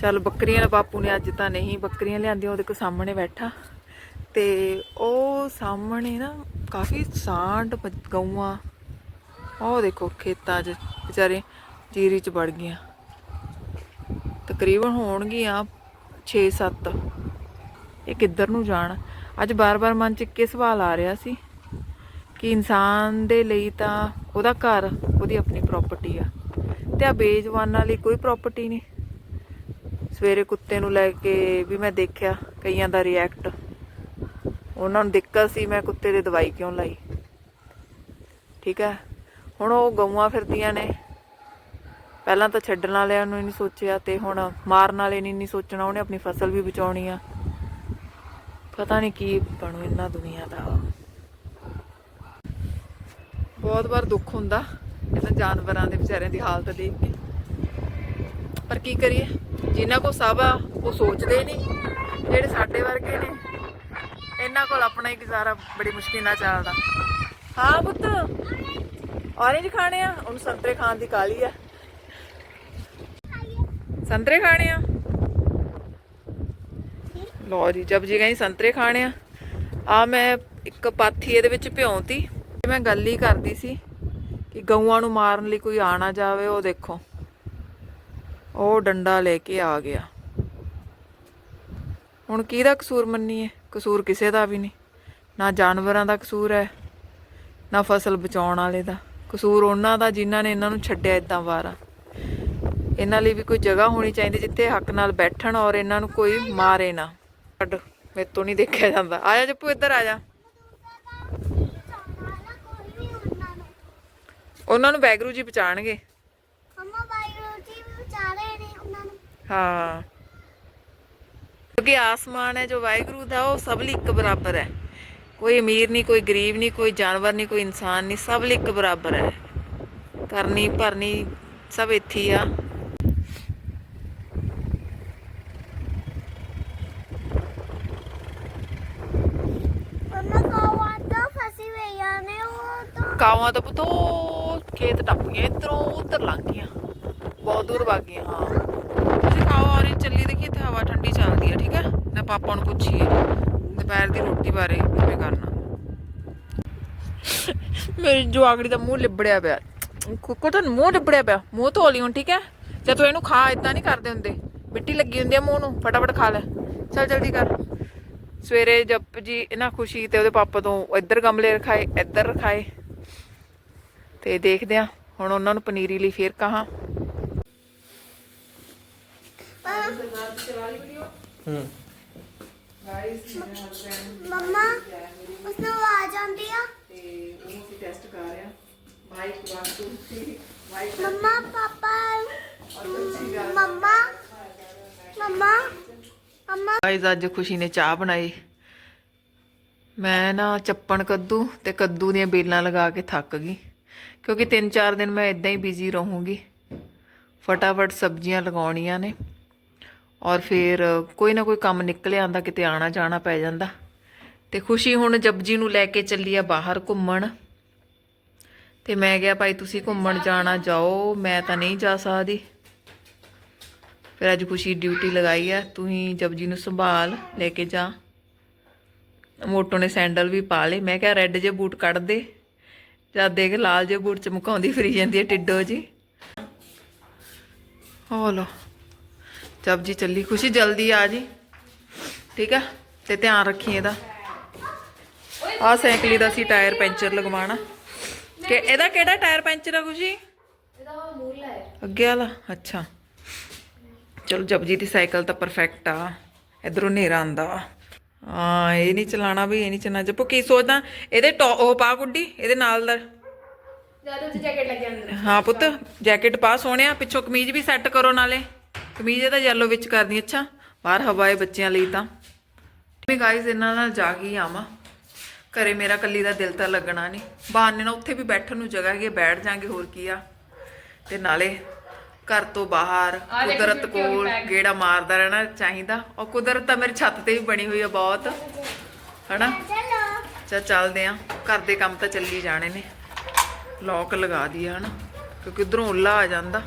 ਚੱਲ ਬੱਕਰੀਆਂ ਦਾ ਬਾਪੂ ਨੇ ਅੱਜ ਤਾਂ ਨਹੀਂ ਬੱਕਰੀਆਂ ਲਿਆਂਦੀਆਂ ਉਹਦੇ ਕੋ ਸਾਹਮਣੇ ਬੈਠਾ। ਤੇ ਉਹ ਸਾਹਮਣੇ ਨਾ ਕਾਫੀ ਸਾਂਡ ਗਊਆਂ। ਉਹ ਦੇਖੋ ਖੇਤਾਂ 'ਚ ਵਿਚਾਰੇ ਜੀਰੀ 'ਚ ਵੜ ਗਈਆਂ। ਤਕਰੀਬਨ ਹੋਣਗੀਆਂ 6-7 ਇਹ ਕਿੱਧਰ ਨੂੰ ਜਾਣ? ਅੱਜ ਬਾਰ-ਬਾਰ ਮਨ 'ਚ ਇੱਕੇ ਸਵਾਲ ਆ ਰਿਹਾ ਸੀ ਕਿ ਇਨਸਾਨ ਦੇ ਲਈ ਤਾਂ ਉਹਦਾ ਘਰ, ਉਹਦੀ ਆਪਣੀ ਪ੍ਰਾਪਰਟੀ ਆ। ਤੇ ਆ ਬੇਜਵਾਨਾਂ ਲਈ ਕੋਈ ਪ੍ਰਾਪਰਟੀ ਨਹੀਂ। ਸਵੇਰੇ ਕੁੱਤੇ ਨੂੰ ਲੈ ਕੇ ਵੀ ਮੈਂ ਦੇਖਿਆ, ਕਈਆਂ ਦਾ ਰਿਐਕਟ ਉਹਨਾਂ ਨੂੰ ਦਿੱਕਤ ਸੀ, ਮੈਂ ਕੁੱਤੇ ਦੇ ਦਵਾਈ ਕਿਉਂ ਲਾਈ? ਠੀਕ ਹੈ? ਹੁਣ ਉਹ ਗਊਆਂ ਫਿਰਦੀਆਂ ਨੇ। ਪਹਿਲਾਂ ਤਾਂ ਛੱਡਣ ਵਾਲਿਆਂ ਨੂੰ ਹੀ ਨਹੀਂ ਸੋਚਿਆ ਤੇ ਹੁਣ ਮਾਰਨ ਵਾਲੇ ਨੇ ਨਹੀਂ ਸੋਚਣਾ, ਉਹਨੇ ਆਪਣੀ ਫਸਲ ਵੀ ਬਚਾਉਣੀ ਆ। ਪਤਾ ਨਹੀਂ ਕੀ ਬਣੂ ਇਹਨਾਂ ਦੁਨੀਆ ਦਾ। ਬਹੁਤ ਵਾਰ ਦੁੱਖ ਹੁੰਦਾ। ਇਹਨਾਂ ਜਾਨਵਰਾਂ ਦੇ ਵਿਚਾਰਿਆਂ ਦੀ ਹਾਲਤ ਦੇਖ ਕੇ। ਪਰ ਕੀ ਕਰੀਏ? ਜਿਨ੍ਹਾਂ ਕੋ ਸਭ ਆ, ਉਹ ਸੋਚਦੇ ਨਹੀਂ। ਜਿਹੜੇ ਸਾਡੇ ਵਰਗੇ ਨੇ, ਇਹਨਾਂ ਕੋਲ ਆਪਣਾ ਹੀ ਗੁਜ਼ਾਰਾ ਬੜੀ ਮੁਸ਼ਕਿਲ ਨਾਲ ਚੱਲਦਾ। ਹਾਂ ਪੁੱਤ ਔਰੇਂਜ ਖਾਣੇ ਆ, ਉਹਨੂੰ ਸੰਤਰੇ ਖਾਣ ਦੀ ਕਾਲੀ ਆ। ਸੰਤਰੇ ਖਾਣੇ ਆ? ਲੋ ਜੀ ਜਬ ਜੀ ਗਈ ਸੰਤਰੇ ਖਾਣੇ ਆ। ਆ ਮੈਂ ਇੱਕ ਪਾਥੀ ਇਹਦੇ ਵਿੱਚ ਭਿਉਂਤੀ। ਤੇ ਮੈਂ ਗੱਲ ਹੀ ਕਰਦੀ ਸੀ। ਕਿ ਗਊਆਂ ਨੂੰ ਮਾਰਨ ਲਈ ਕੋਈ ਆ ਨਾ ਜਾਵੇ, ਉਹ ਦੇਖੋ। ਉਹ ਡੰਡਾ ਲੈ ਕੇ ਆ ਗਿਆ। ਹੁਣ ਕਿਹਦਾ ਕਸੂਰ ਮੰਨੀਏ? ਕਸੂਰ ਕਿਸੇ ਦਾ ਵੀ ਨਹੀਂ। ਨਾ ਜਾਨਵਰਾਂ ਦਾ ਕਸੂਰ ਹੈ, ਨਾ ਫਸਲ ਬਚਾਉਣ ਵਾਲੇ ਦਾ। ਕਸੂਰ ਉਹਨਾਂ ਦਾ ਜਿਨ੍ਹਾਂ ਨੇ ਇਹਨਾਂ ਨੂੰ ਛੱਡਿਆ ਇਦਾਂ ਵਾਰਾ। ਇਹਨਾਂ ਲਈ ਵੀ ਕੋਈ ਜਗ੍ਹਾ ਹੋਣੀ ਚਾਹੀਦੀ ਜਿੱਥੇ ਹੱਕ ਨਾਲ ਬੈਠਣ ਔਰ ਇਹਨਾਂ ਨੂੰ ਕੋਈ ਮਾਰੇ ਨਾ। ਛੱਡ, ਮੇਰੇ ਤੋਂ ਨਹੀਂ ਦੇਖਿਆ ਜਾਂਦਾ। ਆਇਆ ਜਾ ਜੱਪੂ, ਇੱਧਰ ਆ ਜਾ ਕੋਈ ਨਹੀਂ ਉਹਨਾਂ ਨੂੰ ਉਹਨਾਂ ਨੂੰ ਵੈਗਰੂ ਜੀ ਬਚਾਣਗੇ ਅਮਾ ਬਾਈਰੋ ਜੀ ਵਿਚਾਰੇ ਨੇ ਉਹਨਾਂ ਨੂੰ। ਹਾਂ। ਕਿਉਂਕਿ ਆਸਮਾਨ ਹੈ ਜੋ ਵਾਹਿਗੁਰੂ ਦਾ ਉਹ ਸਭ ਲਈ ਇੱਕ ਬਰਾਬਰ ਹੈ। ਕੋਈ ਅਮੀਰ ਨਹੀਂ ਕੋਈ ਗਰੀਬ ਨਹੀਂ ਕੋਈ ਜਾਨਵਰ ਨਹੀਂ ਕੋਈ ਇਨਸਾਨ ਨਹੀਂ ਸਭ ਲਈ ਇੱਕ ਬਰਾਬਰ ਹੈ। ਕਰਨੀ ਭਰਨੀ ਸਭ ਇੱਥੇ ਹੀ ਆ। ਕਾਵਾਂ ਤਾਂ ਫਸੀ ਹੋਈਆਂ ਨੇ? ਉਹ ਤਾਂ ਕਾਵਾਂ ਤਾਂ ਪੁੱਤੋ ਖੇਤ ਟੱਪ ਗਈਆਂ ਇਧਰੋਂ ਉਧਰ ਲੰਘ ਗਈਆਂ। ਬਹੁਤ ਦੂਰ ਵਗ ਗਈਆਂ, ਹਾਂ। ਤੁਸੀਂ ਖਾਓ ਔਰ ਚੱਲੀ, ਦੇਖੀ ਇੱਥੇ ਹਵਾ ਠੰਡੀ ਚੱਲਦੀ ਹੈ ਠੀਕ ਹੈ ਨਾ ਪਾਪਾ ਨੂੰ ਪੁੱਛੀਏ, ਦੁਪਹਿਰ ਦੀ ਰੋਟੀ ਬਾਰੇ ਕਿਵੇਂ ਕਰਨਾ। ਮੇਰੀ ਜਵਾਗੜੀ ਦਾ ਮੂੰਹ ਲਿਬੜਿਆ ਪਿਆ। ਕੁੱਕੋ ਮੂੰਹ ਲਿਬੜਿਆ ਪਿਆ? ਮੂੰਹ ਧੋ ਲਈ ਹੁਣ, ਠੀਕ ਹੈ ਜੇ ਤੂੰ ਇਹਨੂੰ ਖਾ ਇਦਾਂ ਨਹੀਂ ਕਰਦੇ ਹੁੰਦੇ। ਮਿੱਟੀ ਲੱਗੀ ਹੁੰਦੀ ਆ ਮੂੰਹ ਨੂੰ, ਫਟਾਫਟ ਖਾ ਲੈ। ਚੱਲ, ਜਲਦੀ ਕਰ। ਸਵੇਰੇ ਜਪ ਜੀ ਇਹਨਾਂ ਖੁਸ਼ੀ ਤੇ ਉਹਦੇ ਪਾਪਾ ਤੋਂ ਇੱਧਰ ਗਮਲੇ ਰਖਾਏ, ਇੱਧਰ ਰਖਾਏ। ਤੇ ਦੇਖਦੇ ਆ ਹੁਣ ਉਹਨਾਂ ਨੂੰ ਪਨੀਰੀ ਲਈ ਫੇਰ ਕਹਾ। ਹੂੰ। ਮੰਮਾ ਉਸ ਨੂੰ ਆਵਾਜ਼ ਆਉਂਦੀ ਆ? ਤੇ ਉਹਨੂੰ ਅਸੀਂ ਟੈਸਟ ਕਰ ਰਹੇ ਆ ਮਾਈਕ 1 2 3 ਮਾਈਕ ਮੰਮਾ ਪਾਪਾ ਮੰਮਾ ਮੰਮਾ ਮੰਮਾ। ਗਾਇਜ਼ ਅੱਜ ਖੁਸ਼ੀ ਨੇ ਚਾਹ ਬਣਾਈ। ਮੈਂ ਨਾ ਚੱਪਣ ਕੱਦੂ ਤੇ ਕੱਦੂ ਦੀਆਂ ਬੇਲਾਂ ਲਗਾ ਕੇ ਥੱਕ ਗਈ। ਕਿਉਂਕਿ 3-4 ਦਿਨ ਮੈਂ ਇਦਾਂ ਹੀ ਬਿਜ਼ੀ ਰਹੂੰਗੀ। ਫਟਾਫਟ ਸਬਜ਼ੀਆਂ ਲਗਾਉਣੀਆਂ ਨੇ ਔਰ ਫਿਰ ਕੋਈ ਨਾ ਕੋਈ ਕੰਮ ਨਿਕਲ ਆਂਦਾ ਕਿਤੇ ਆਣਾ ਜਾਣਾ ਪੈ ਜਾਂਦਾ। ਤੇ ਖੁਸ਼ੀ ਹੁਣ ਜਪਜੀ ਨੂੰ ਲੈ ਕੇ ਚੱਲੀ ਆ ਬਾਹਰ ਘੁੰਮਣ। ਤੇ ਮੈਂ ਕਿਹਾ, ਭਾਈ ਤੁਸੀਂ ਘੁੰਮਣ ਜਾਣਾ ਜਾਓ, ਮੈਂ ਤਾਂ ਨਹੀਂ ਜਾ ਸਕਦੀ। ਫਿਰ ਅੱਜ ਖੁਸ਼ੀ ਡਿਊਟੀ ਲਗਾਈ ਆ, ਤੂੰ ਹੀ ਜਪਜੀ ਨੂੰ ਸੰਭਾਲ, ਲੈ ਕੇ ਜਾ। ਮੋਟੋ ਨੇ ਸੈਂਡਲ ਵੀ ਪਾ ਲਏ। ਮੈਂ ਕਿਹਾ, ਰੈੱਡ ਜੇ ਬੂਟ ਕੱਢ ਦੇ। ਜਦ ਦੇਖ ਲਾਲ ਜੇ ਬੂਟ ਚਮਕਾਉਂਦੀ ਫਿਰੀ ਜਾਂਦੀ ਹੈ ਟਿੱਡੋ ਜੀ ਹੋ ਲੋ ਜਪਜੀ ਚੱਲੀ ਖੁਸ਼ੀ ਜਲਦੀ ਆ ਜੀ। ਠੀਕ ਆ? ਤੇ ਧਿਆਨ ਰੱਖੀ ਇਹਦਾ। ਆ ਸਾਈਕਲੀ ਦਾ ਸੀ ਟਾਇਰ ਪੈਂਚਰ ਲਗਵਾਉਣਾ। ਕਿ ਇਹਦਾ ਕਿਹੜਾ ਟਾਇਰ ਪੈਂਚਰ ਆ ਖੁਸ਼ੀ? ਇਹਦਾ ਮੂਰਲਾ ਹੈ। ਅੱਗੇ ਵਾਲਾ? ਅੱਛਾ। ਚਲੋ ਜਪਜੀ ਦੀ ਸਾਈਕਲ ਤਾਂ ਪਰਫੈਕਟ ਆ। ਇਧਰੋਂ ਹਨੇਰਾ ਆਂਦਾ ਵਾ ਹਾਂ ਇਹ ਨਹੀਂ ਚਲਾਣਾ ਵੀ ਇਹ ਨਹੀਂ ਚਲਾਣਾ। ਜਪੋ ਕੀ ਸੋਚਦਾ? ਇਹਦੇ ਟੋ- ਉਹ ਪਾ ਗੁੱਡੀ ਇਹਦੇ ਨਾਲ ਦਾ। ਜ਼ਿਆਦਾ ਉੱਤੇ ਜੈਕਟ ਲੱਗ ਅੰਦਰ। ਹਾਂ ਪੁੱਤ ਜੈਕਟ ਪਾ ਸੋਹਣਿਆ। ਪਿੱਛੋਂ ਕਮੀਜ਼ ਵੀ ਸੈੱਟ ਕਰੋ ਨਾਲੇ। ਕਮੀਜ਼ ਇਹਦਾ ਯੈਲੋ ਵਿੱਚ ਕਰਨੀ ਅੱਛਾ। ਬਾਹਰ ਹਵਾ ਹੈ ਬੱਚਿਆਂ ਲਈ ਤਾਂ। ਮੈਂ ਗਾਇਜ਼ ਇਹਨਾਂ ਨਾਲ ਜਾ ਕੇ ਹੀ ਆਵਾਂ। ਘਰੇ ਮੇਰਾ ਕੱਲੀ ਦਾ ਦਿਲ ਤਾਂ ਲੱਗਣਾ ਨਹੀਂ। ਬਹਾਨੇ ਨਾਲ ਉੱਥੇ ਵੀ ਬੈਠਣ ਨੂੰ ਜਗ੍ਹਾ ਹੈਗੀ ਹੈ, ਬੈਠ ਜਾਾਂਗੇ ਹੋਰ ਕੀ ਆ। ਤੇ ਨਾਲੇ ਘਰ ਤੋਂ ਬਾਹਰ ਕੁਦਰਤ ਹੋ ਕੋਲ। ਗੇੜਾ ਮਾਰਦਾ ਰਹਿਣਾ ਚਾਹੀਦਾ। ਔਰ ਕੁਦਰਤ ਤਾਂ ਮੇਰੀ ਛੱਤ ਤੇ ਵੀ ਬਣੀ ਹੋਈ ਆ ਬਹੁਤ। ਹਨਾ? ਚਲੋ। ਚਾ ਚੱਲਦੇ ਆ। ਘਰ ਦੇ ਕੰਮ ਤਾਂ ਚੱਲੀ ਜਾਣੇ ਨੇ। ਲੋਕ ਲਗਾ ਦਈਏ ਹਨਾ? ਕਿਉਂਕਿ ਉਧਰੋਂ ਉੱਲਾ ਆ ਜਾਂਦਾ।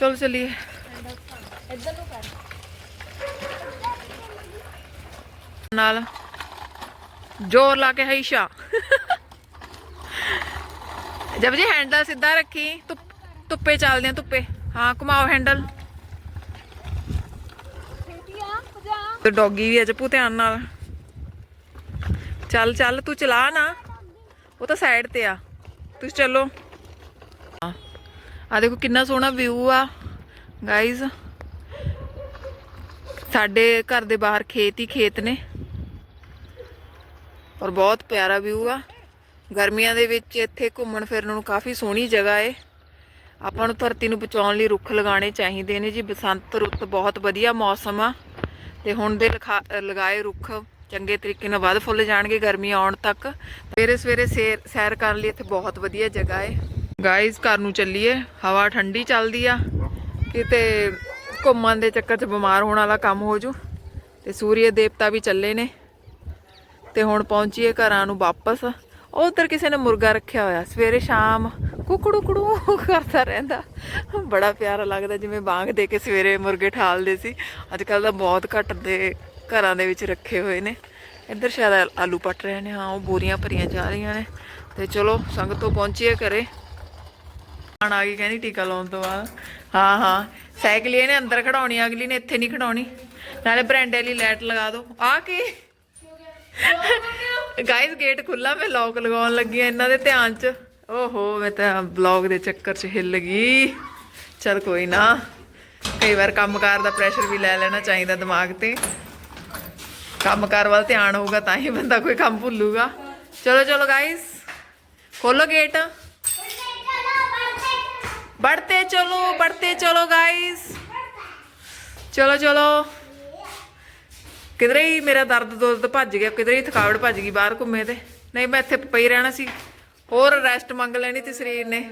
ਚਲ ਚਲੀਏ। ਇੱਧਰ ਨੂੰ ਕਰ। ਨਾਲ ਜ਼ੋਰ ਲਾ ਕੇ ਹਈਸ਼ਾ। ਜਬ ਜੀ ਹੈਂਡਲ ਸਿੱਧਾ ਰੱਖੀ। ਧੁੱਪ- ਧੁੱਪੇ ਚੱਲਦੇ ਆ, ਧੁੱਪੇ। ਹਾਂ, ਘੁਮਾਓ ਹੈਂਡਲ ਤੇ ਡੌਗੀ ਵੀ ਅਜ ਧਿਆਨ ਨਾਲ। ਚੱਲ ਚੱਲ, ਤੂੰ ਚਲਾ ਨਾ। ਉਹ ਤਾਂ ਸਾਈਡ ਤੇ ਆ। ਤੁਸੀਂ ਚੱਲੋ। ਆ ਦੇਖੋ, ਕਿੰਨਾ ਸੋਹਣਾ ਵਿਊ ਆ। ਗਾਇਜ਼ ਸਾਡੇ ਘਰ ਦੇ ਬਾਹਰ ਖੇਤ ਹੀ ਖੇਤ ਨੇ। ਔਰ ਬਹੁਤ ਪਿਆਰਾ ਵਿਊ ਆ। ਗਰਮੀਆਂ ਦੇ ਵਿੱਚ ਇੱਥੇ ਘੁੰਮਣ ਫਿਰਨ ਨੂੰ ਕਾਫੀ ਸੋਹਣੀ ਜਗ੍ਹਾ ਏ। ਆਪਾਂ ਨੂੰ ਧਰਤੀ ਨੂੰ ਬਚਾਉਣ ਲਈ ਰੁੱਖ ਲਗਾਉਣੇ ਚਾਹੀਦੇ ਨੇ ਜੀ। ਬਸੰਤ ਰੁੱਤ ਬਹੁਤ ਵਧੀਆ ਮੌਸਮ ਆ। ਤੇ ਹੁਣ ਦੇ ਲਖਾ- ਲਗਾਏ ਰੁੱਖ ਚੰਗੇ ਤਰੀਕੇ ਨਾਲ ਵੱਧ ਫੁੱਲ ਜਾਣਗੇ ਗਰਮੀ ਆਉਣ ਤੱਕ। ਸਵੇਰੇ ਸਵੇਰੇ ਸੈਰ ਸੈਰ ਕਰਨ ਲਈ ਇੱਥੇ ਬਹੁਤ ਵਧੀਆ ਜਗ੍ਹਾ ਏ। ਗਾਇਜ਼ ਘਰ ਨੂੰ ਚੱਲੀਏ। ਹਵਾ ਠੰਡੀ ਚੱਲਦੀ ਆ। ਕਿਤੇ ਘੁੰਮਣ ਦੇ ਚੱਕਰ 'ਚ ਬਿਮਾਰ ਹੋਣ ਵਾਲਾ ਕੰਮ ਹੋ ਜੂ। ਤੇ ਸੂਰਯ ਦੇਵਤਾ ਵੀ ਚੱਲੇ ਨੇ। ਤੇ ਹੁਣ ਪਹੁੰਚੀਏ ਘਰਾਂ ਨੂੰ ਵਾਪਸ। ਉੱਧਰ ਕਿਸੇ ਨੇ ਮੁਰਗਾ ਰੱਖਿਆ ਹੋਇਆ, ਸਵੇਰੇ ਸ਼ਾਮ ਕੁਕੜੂ ਕੁੜੂ ਕਰਦਾ ਰਹਿੰਦਾ। ਬੜਾ ਪਿਆਰਾ ਲੱਗਦਾ ਜਿਵੇਂ ਬਾਂਗ ਦੇ ਕੇ ਸਵੇਰੇ ਮੁਰਗੇ ਠਾਲਦੇ ਸੀ। ਅੱਜ ਕੱਲ ਤਾਂ ਬਹੁਤ ਘੱਟ ਦੇ ਘਰਾਂ ਦੇ ਵਿੱਚ ਰੱਖੇ ਹੋਏ ਨੇ। ਇੱਧਰ ਸ਼ਾਇਦ ਆਲੂ ਪੱਟ ਰਹੇ ਨੇ, ਹਾਂ, ਉਹ ਬੋਰੀਆਂ ਭਰੀਆਂ ਜਾ ਰਹੀਆਂ ਨੇ। ਤੇ ਚਲੋ, ਸੰਗਤੋਂ ਪਹੁੰਚੀਏ ਘਰੇ। ਆਣ ਆ ਗਈ, ਕਹਿੰਦੀ ਟੀਕਾ ਲਾਉਣ ਤੋਂ ਬਾਅਦ। ਹਾਂ ਹਾਂ, ਸਾਈਕਲ ਇਹਨੇ ਅੰਦਰ ਖੜਾਉਣੀ, ਅਗਲੀ ਨੇ ਇੱਥੇ ਨਹੀਂ ਖੜਾਉਣੀ। ਨਾਲੇ ਬਰਾਂਡੇ ਲਈ ਲਾਈਟ ਲਗਾ ਦਿਓ। ਆ ਕੀ? ਗਾਇਸ ਗੇਟ ਖੁੱਲਾ ਮੈਂ ਲੌਕ ਲਗਾਉਣ ਲੱਗੀ ਆ ਇਹਨਾਂ ਦੇ ਧਿਆਨ 'ਚ ਓਹੋ ਮੈਂ ਤਾਂ ਬਲੌਗ ਦੇ ਚੱਕਰ 'ਚ ਹਿੱਲ ਗਈ ਚਲ ਕੋਈ ਨਾ ਕਈ ਵਾਰ ਕੰਮਕਾਰ ਦਾ ਪ੍ਰੈਸ਼ਰ ਵੀ ਲੈ ਲੈਣਾ ਚਾਹੀਦਾ ਦਿਮਾਗ ਤੇ ਕੰਮਕਾਰ ਵੱਲ ਧਿਆਨ ਹੋਊਗਾ ਤਾਂ ਹੀ ਬੰਦਾ ਕੋਈ ਕੰਮ ਭੁੱਲੂਗਾ ਚਲੋ ਚਲੋ ਗਾਇਸ ਖੋਲੋ ਗੇਟ बढ़ते चलो बढ़ते चलो गाइस ਚਲੋ ਚਲੋ ਕਿਧਰੇ ਹੀ ਮੇਰਾ ਦਰਦ ਦੁਰਦ ਭੱਜ ਗਿਆ, ਕਿਧਰੇ ਹੀ ਥਕਾਵਟ ਭੱਜ ਗਈ ਬਾਹਰ ਘੁੰਮੇ ਤੇ। ਨਹੀਂ, ਮੈਂ ਇੱਥੇ ਪਈ ਰਹਿਣਾ ਸੀ। ਹੋਰ ਰੈਸਟ ਮੰਗ ਲੈਣੀ ਤੇ ਸਰੀਰ ਨੇ।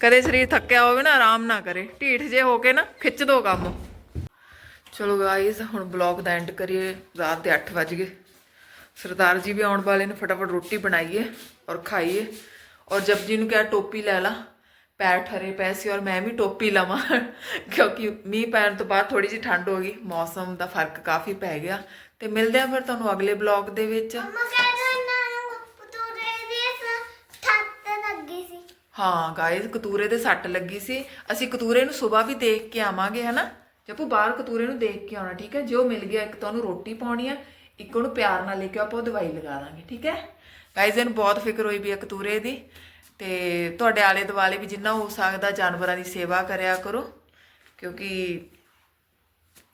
ਕਦੇ ਸਰੀਰ ਥੱਕਿਆ ਹੋਵੇ ਨਾ, ਆਰਾਮ ਨਾ ਕਰੇ। ਢੀਠ ਜੇ ਹੋ ਕੇ ਨਾ, ਖਿੱਚ ਦੋ ਕੰਮ। ਚਲੋ ਗਾਇਸ ਹੁਣ ਬਲੌਗ ਦਾ ਐਂਡ ਕਰੀਏ। ਰਾਤ ਦੇ 8 ਵਜ ਗਏ। ਸਰਦਾਰ ਜੀ ਵੀ ਆਉਣ ਵਾਲੇ ਨੇ, ਫਟਾਫਟ ਰੋਟੀ ਬਣਾਈਏ ਔਰ ਖਾਈਏ। ਔਰ ਜਪਜੀ ਨੂੰ ਕਿਹਾ, ਟੋਪੀ ਲੈ ਲਾ। ਪੈਰ ਠਰੇ ਪਏ ਸੀ ਔਰ ਮੈਂ ਵੀ ਟੋਪੀ ਲਵਾਂ ਕਿਉਂਕਿ ਮੀਂਹ ਪੈਣ ਤੋਂ ਬਾਅਦ ਥੋੜੀ ਜਿਹੀ ਠੰਡ ਹੋ ਗਈ ਮੌਸਮ ਦਾ ਫ਼ਰਕ ਕਾਫੀ ਪੈ ਗਿਆ। ਤੇ ਮਿਲਦੇ ਆ ਫਿਰ ਤੁਹਾਨੂੰ ਅਗਲੇ ਬਲੌਗ ਦੇ ਵਿੱਚ। ਹਾਂ ਗਾਇਜ਼ ਕਤੂਰੇ ਦੇ ਸੱਟ ਲੱਗੀ ਸੀ। ਅਸੀਂ ਕਤੂਰੇ ਨੂੰ ਸਵੇਰ ਵੀ ਦੇਖ ਕੇ ਆਵਾਂਗੇ ਹਨਾ? ਜਪੂ ਬਾਹਰ ਕਤੂਰੇ ਨੂੰ ਦੇਖ ਕੇ ਆਉਣਾ ਠੀਕ ਹੈ? ਜੋ ਮਿਲ ਗਿਆ ਇੱਕ ਤਾਂ ਉਹਨੂੰ ਰੋਟੀ ਪਾਉਣੀ ਆ ਇੱਕ ਉਹਨੂੰ ਪਿਆਰ ਨਾਲ ਲੈ ਕੇ ਆਪਾਂ ਉਹ ਦਵਾਈ ਲਗਾ ਦਾਂਗੇ ਠੀਕ ਹੈ? ਗਾਇਜ਼ ਇਹਨੂੰ ਬਹੁਤ ਫਿਕਰ ਹੋਈ ਵੀ ਆ ਕਤੂਰੇ ਦੀ। ਤੇ ਤੁਹਾਡੇ ਆਲੇ ਦੁਆਲੇ ਵੀ ਜਿੰਨਾ ਹੋ ਸਕਦਾ ਜਾਨਵਰਾਂ ਦੀ ਸੇਵਾ ਕਰਿਆ ਕਰੋ, ਕਿਉਂਕਿ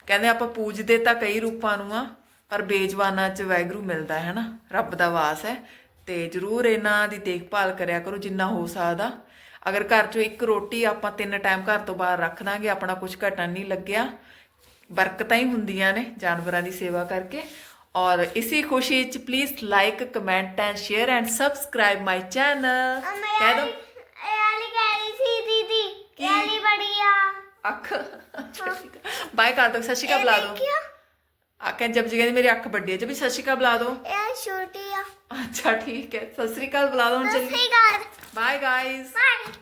ਕਹਿੰਦੇ ਆਪਾਂ ਪੂਜਦੇ ਤਾਂ ਕਈ ਰੂਪਾਂ ਨੂੰ ਆ, ਪਰ ਬੇਜਵਾਨਾਂ 'ਚ ਵੈਗਰੂ ਮਿਲਦਾ ਹੈ ਨਾ, ਰੱਬ ਦਾ ਵਾਸ ਹੈ। ਤੇ ਜਰੂਰ ਇਹਨਾਂ ਦੀ ਦੇਖਭਾਲ ਕਰਿਆ ਕਰੋ ਜਿੰਨਾ ਹੋ ਸਕਦਾ। ਅਗਰ ਘਰ 'ਚੋਂ ਇੱਕ ਰੋਟੀ ਆਪਾਂ ਤਿੰਨ ਟਾਈਮ ਘਰ ਤੋਂ ਬਾਹਰ ਰੱਖ ਦਾਂਗੇ, ਆਪਣਾ ਕੁਝ ਘਟਣ ਨਹੀਂ ਲੱਗਿਆ। ਬਰਕਤਾਂ ਹੀ ਹੁੰਦੀਆਂ ਨੇ ਜਾਨਵਰਾਂ ਦੀ ਸੇਵਾ ਕਰਕੇ। ਔਰ ਇਸੀ ਖੁਸ਼ੀ 'ਚ please like comment and share and subscribe my channel ਅਮਾ ਕਹਿ ਦੋ। ਇਹ ਵਾਲੀ ਕਹਿ ਰਹੀ ਸੀ ਦੀਦੀ। ਕੀ? ਇਹ ਵਾਲੀ ਬੜੀਆ ਅੱਖ। ਬਾਏ ਕਰ ਦੋ ਸਤਿ ਸ਼੍ਰੀ ਅਕਾਲ ਬੁਲਾ ਦੋ। ਕਿਆ ਆਖਾਂ ਜਬ ਜੀ ਕਹਿੰਦੀ ਮੇਰੀ ਅੱਖ ਵੱਡੀ ਹੈ ਜਬ ਸਤਿ ਸ਼੍ਰੀ ਅਕਾਲ ਬੁਲਾ ਦੋ। ਇਹ ਛੋਟੀ ਆ। ਅੱਛਾ ਠੀਕ ਹੈ। ਸਤਿ ਸ਼੍ਰੀ ਅਕਾਲ ਬੁਲਾ ਦੋ ਹੁਣ ਸਤਿ ਚੱਲੀ ਸ੍ਰੀ ਅਕਾਲ। Bye guys bye